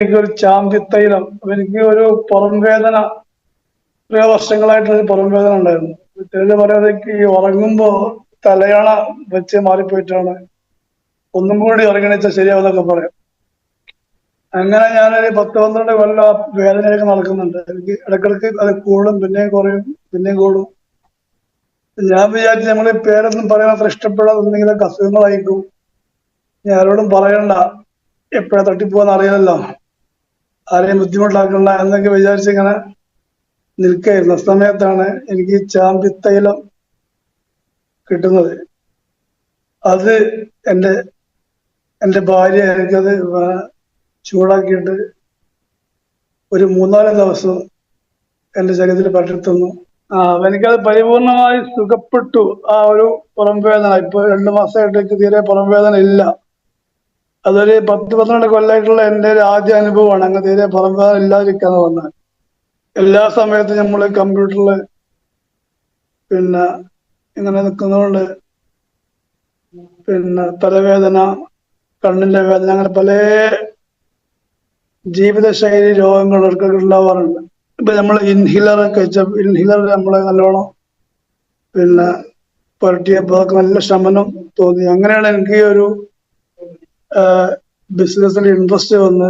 എനിക്കൊരു ചാന്തി തൈലം എനിക്ക് ഒരു പുറം വേദന കുറേ വർഷങ്ങളായിട്ടൊരു പുറം വേദന ഉണ്ടായിരുന്നു. ചിലര് പറയാതെ ഈ ഉറങ്ങുമ്പോ തലയണ വെച്ച് മാറിപ്പോയിട്ടാണ്. ഒന്നും കൂടി ഉറങ്ങണിച്ച ശരിയാവുന്നൊക്കെ പറയാം. അങ്ങനെ ഞാനൊരു പത്ത് പന്ത്രണ്ട് കൊല്ലം വേദനയൊക്കെ നടക്കുന്നുണ്ട്. എനിക്ക് ഇടക്കിടക്ക് അത് കൂടും പിന്നെയും കുറയും പിന്നെയും കൂടും. ഞാൻ വിചാരിച്ചു നമ്മൾ ഈ പേരൊന്നും പറയാൻ അത്ര ഇഷ്ടപ്പെടാതെ അസുഖങ്ങളായിരിക്കും ഞാൻ ആരോടും പറയണ്ട. എപ്പോഴാ തട്ടിപ്പോവാന്ന് അറിയാലോ ആരെയും ബുദ്ധിമുട്ടാക്കണ്ട എന്നൊക്കെ വിചാരിച്ച് ഇങ്ങനെ നിൽക്കായിരുന്നു സമയത്താണ് എനിക്ക് ചാമ്പിത്തൈലം കിട്ടുന്നത്. അത് എന്റെ എന്റെ ഭാര്യ എനിക്കത് ചൂടാക്കിയിട്ട് ഒരു മൂന്നാൽ ദിവസം എന്റെ ശരീരത്തിൽ പറ്റിത്തുന്നു ആ എനിക്കത് പരിപൂർണമായി സുഖപ്പെട്ടു. ആ ഒരു പുറം വേദന ഇപ്പൊ രണ്ടു മാസമായിട്ട് എനിക്ക് തീരെ പുറം വേദന ഇല്ല. അതൊരു പത്ത് പന്ത്രണ്ട് കൊല്ലമായിട്ടുള്ള എന്റെ ഒരു ആദ്യ അനുഭവമാണ് അങ്ങ് തീരെ പുറം വേദന ഇല്ലാതിരിക്കാന്ന് പറഞ്ഞാൽ എല്ലാ സമയത്തും നമ്മൾ കമ്പ്യൂട്ടറിൽ പിന്നെ ഇങ്ങനെ നിൽക്കുന്നതുകൊണ്ട് പിന്നെ തലവേദന കണ്ണിന്റെ വേദന അങ്ങനെ പല ജീവിതശൈലി രോഗങ്ങളൊക്കെ ഉണ്ടാവാറുണ്ട്. ഇപ്പൊ നമ്മൾ ഇൻഹിലർ ഒക്കെ വെച്ച ഇൻഹിലർ നമ്മളെ നല്ലോണം പിന്നെ പുരട്ടിയപ്പോ നല്ല ശമനം തോന്നി. അങ്ങനെയാണ് എനിക്ക് ഒരു ബിസിനസ്സിൽ ഇൻട്രസ്റ്റ് വന്ന്